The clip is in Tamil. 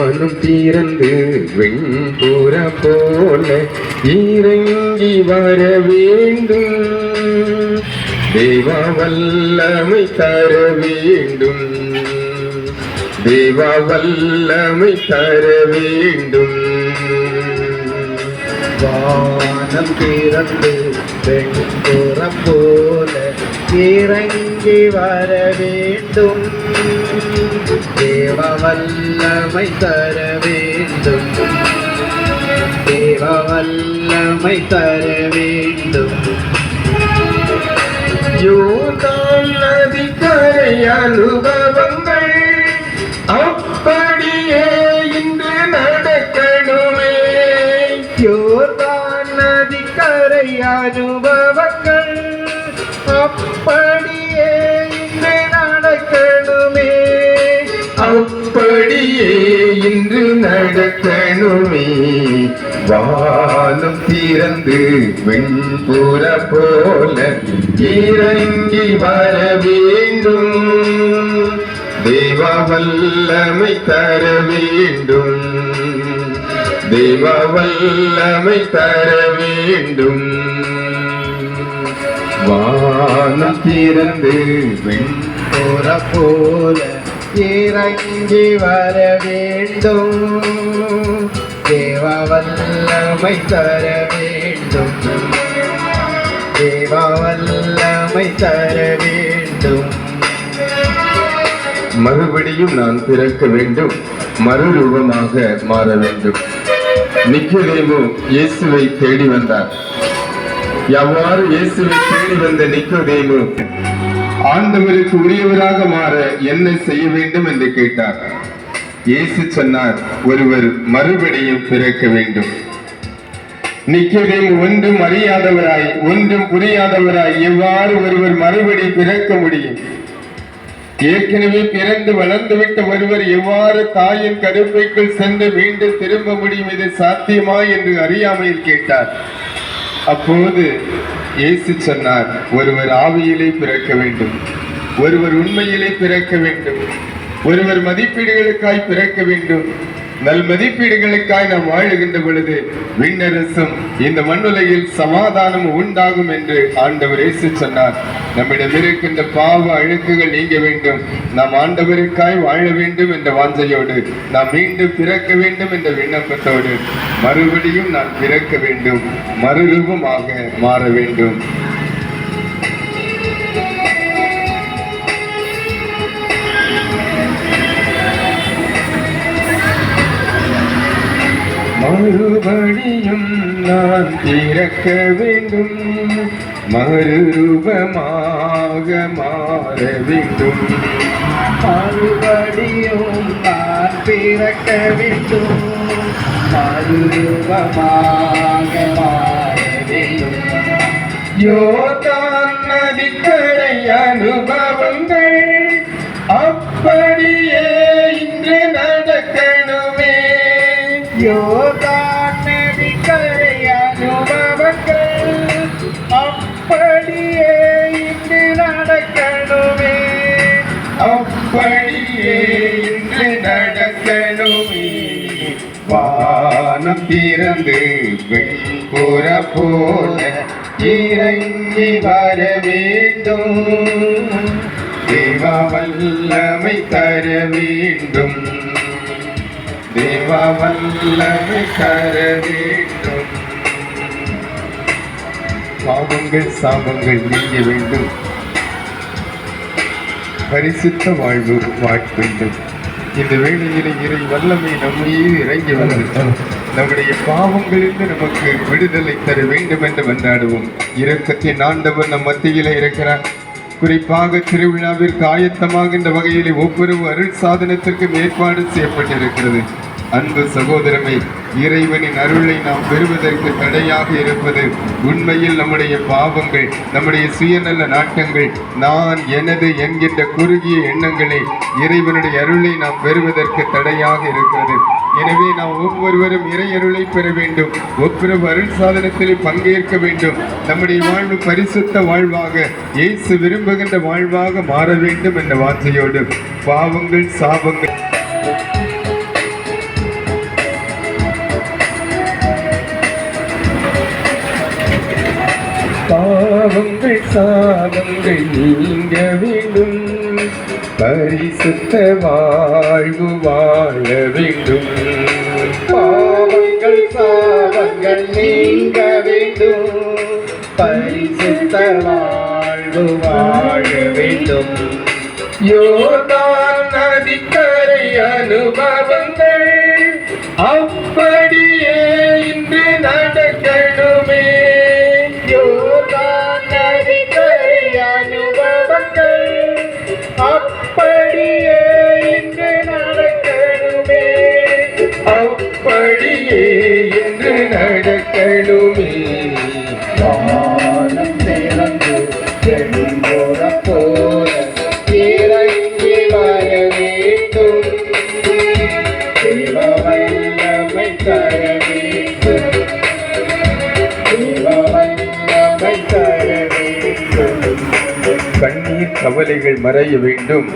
வானம் தீரந்து வெண்புற போல இறங்கி வர வேண்டும். தேவா வல்லமை தர வேண்டும். தேவா வல்லமை தர வேண்டும். வானம் திறந்து வெண்புற போல இறங்கி வர வேண்டும். தேவ வல்லமை தர வேண்டும். தேவ வல்லமை தர வேண்டும். யோதான் கரை அனுபவம் படியே இன்று நடக்கணுமே வானம் திறந்து வெண்புற போல இறங்கி வர வேண்டும். தேவ வல்லமை தர வேண்டும். தேவ வல்லமை தர வேண்டும். வானம் திறந்து வெண்புற போல இறங்கி வர வேண்டும். தேவ வல்லமை தர வேண்டும். தேவ வல்லமை தர வேண்டும். மறுபடியும் நான் பிறக்க வேண்டும். மறுரூபமாக மாற வேண்டும். நிக்கதேமு இயேசுவை தேடி வந்தார். எவ்வாறு இயேசுவை தேடி வந்த நிக்கதேமு ஆண்டவருக்கு உரியவராக மாற என்ன செய்ய வேண்டும் என்று கேட்டார். இயேசு சொன்னார் ஒருவர் மறுபடியும் பிறக்க வேண்டும். நிக்கதேமு ஒன்றும் அறியாதவராய் ஒன்றும் புரியாதவராய் எவ்வாறு ஒருவர் மறுபடி பிறக்க முடியும்? ஏற்கனவே பிறந்து வளர்ந்துவிட்ட ஒருவர் எவ்வாறு தாயின் கருப்பைக்குள் சென்று மீண்டும் திரும்ப முடியும்? இது சாத்தியமா? என்று அறியாமையில் கேட்டார். அப்போது இயேசு சொன்னார் ஒருவர் ஆவியிலே பிறக்க வேண்டும் ஒருவர் உண்மையிலே பிறக்க வேண்டும் ஒருவர் மதிப்பீடுகளுக்காய் பிறக்க வேண்டும் நல் மதிப்பீடுகளுக்காய் நாம் வாழுகின்ற பொழுது விண்ணரசும் இந்த மண்ணுலையில் சமாதானம் உண்டாகும் என்று ஆண்டவர் இயேசு சொன்னார். நம்மிடம் இருக்கின்ற பாவ அழுக்குகள் நீங்க வேண்டும். நாம் ஆண்டவருக்காய் வாழ வேண்டும் என்ற வாஞ்சையோடு நாம் மீண்டும் பிறக்க வேண்டும் என்ற விண்ணப்பத்தோடு மறுபடியும் நான் பிறக்க வேண்டும் மறுரூபமாக மாற வேண்டும். மறுபடியும் நான் பிறக்க வேண்டும். மறுரூபமாக மாற வேண்டும். மறுபடியும் நான் பிறக்க வேண்டும். மறுரூபமாக மாற வேண்டும். யோதான் நதிக்கடை அனுபவம் யோதான் நதிக்கரை அனுபவங்கள் அப்படியே இன்று நடக்கணுமே அப்படியே இன்று நடக்கணுமே வானம் திறந்து வெண்புற போல இறங்கி வர வேண்டும் தேவா வல்லமை தர வேண்டும் தேவா வல்லமை வேண்டும் பாவங்கள் சாபங்கள் நீங்க வேண்டும். பரிசுத்த வாழ்வு வாழ வேண்டும். இந்த வேளையிலே இறை வல்லமை நம்மையே இறங்கி வந்து நம்முடைய பாவங்களிலிருந்து நமக்கு விடுதலை தர வேண்டும் என்று மன்றாடுவோம். இரக்கத்தின் ஆண்டவர் நம் மத்தியிலே இருக்கிறார். குறிப்பாக திருவிழாவிற்கு ஆயத்தமாகின்ற வகையிலே ஒவ்வொரு அருள் சாதனத்திற்கும் ஏற்பாடு செய்யப்பட்டிருக்கிறது. அன்பு சகோதரமே இறைவனின் அருளை நாம் பெறுவதற்கு தடையாக இருப்பது உண்மையில் நம்முடைய பாவங்கள் நம்முடைய சுயநல நாட்டங்கள் நான் எனது என்கின்ற குறுகிய எண்ணங்களை இறைவனுடைய அருளை நாம் பெறுவதற்கு தடையாக இருக்கிறது. எனவே நாம் ஒவ்வொருவரும் இறை அருளை பெற வேண்டும் ஒவ்வொரு அருள் சாதனத்தில் பங்கேற்க வேண்டும். நம்முடைய வாழ்வு பரிசுத்த வாழ்வாக இயேசு விரும்புகின்ற வாழ்வாக மாற வேண்டும் என்ற வார்த்தையோடு பாவங்கள் சாபங்கள் பாவங்கள் சாபங்கள் நீங்க வேண்டும். பரிசுத்த வாழ்வு வாழ வேண்டும். பாவங்கள் சாபங்கள் நீங்க வேண்டும். பரிசுத்த வாழ்வு வாழ வேண்டும். யோர்தான் நதிக்கரை அனுபவங்கள் நடக்கணுமே வானம் திறந்து செம்போர போல இறங்கி வர வேண்டும் வல்லமை தர வேண்டும் வல்லமை தர வேண்டும் கண்ணீர் கவலைகள் மறைய வேண்டும்.